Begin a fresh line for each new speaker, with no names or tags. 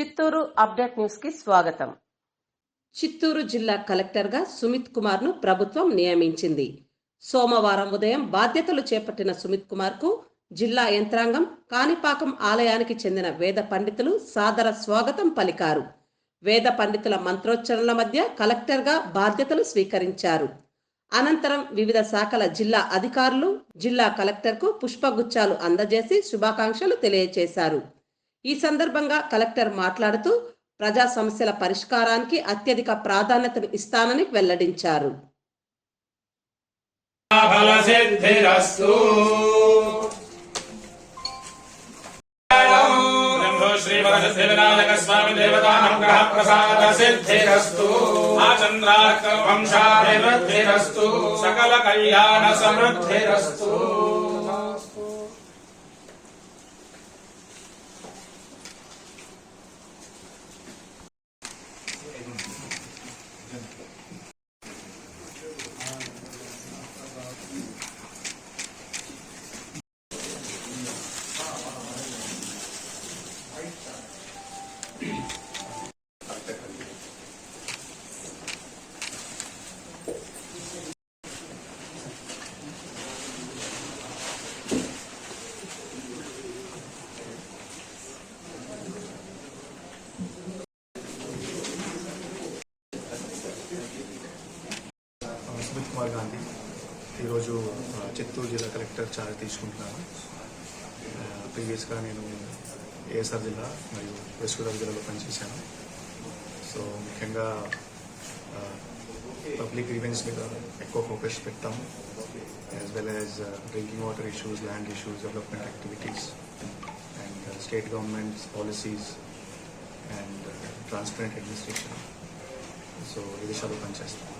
Chittoor update న్యూస్కి స్వాగతం.
చిత్తూరు జిల్లా కలెక్టర్గా సుమిత్ కుమార్ను ప్రభుత్వం నియమించింది. సోమవారం ఉదయం బాధ్యతలు చేపట్టిన సుమిత్ కుమార్కు జిల్లా యంత్రాంగం కాణిపాకం ఆలయానికి చెందిన వేద పండితులు సాదర స్వాగతం పలికారు. వేద పండితుల మంత్రోచ్చరణల మధ్య కలెక్టర్గా బాధ్యతలు స్వీకరించారు. అనంతరం వివిధ శాఖల జిల్లా అధికారులు జిల్లా కలెక్టర్కు పుష్పగుచ్చాలు అందజేసి శుభాకాంక్షలు తెలియజేశారు ఈ సందర్భంగా కలెక్టర్ మాట్లాడుతూ ప్రజా సమస్యల పరిష్కారానికి అత్యధిక ప్రాధాన్యతను ఇస్తానని వెల్లడించారు.
స్వామి దేవతానుగ్రహ ప్రసాద సిద్ధిరస్తు వంశాభివృద్ధిరస్తు సకల కళ్యాణ సమృద్ధిరస్తు
సుమిత్ కుమార్ గాంధీ ఈరోజు చిత్తూరు జిల్లా కలెక్టర్ చార్జ్ తీసుకుంటున్నాను. ప్రీవియస్గా నేను ఏఎస్ఆర్ జిల్లా మరియు వెస్ట్ గోదావరి జిల్లాలో పనిచేశాను. సో ముఖ్యంగా పబ్లిక్ ఈవెంట్స్ మీద ఎక్కువ ఫోకస్ పెడతాము. As well as drinking water issues land issues development activities and state governments policies and transparent administration. So ఈ దిశలో పనిచేస్తాము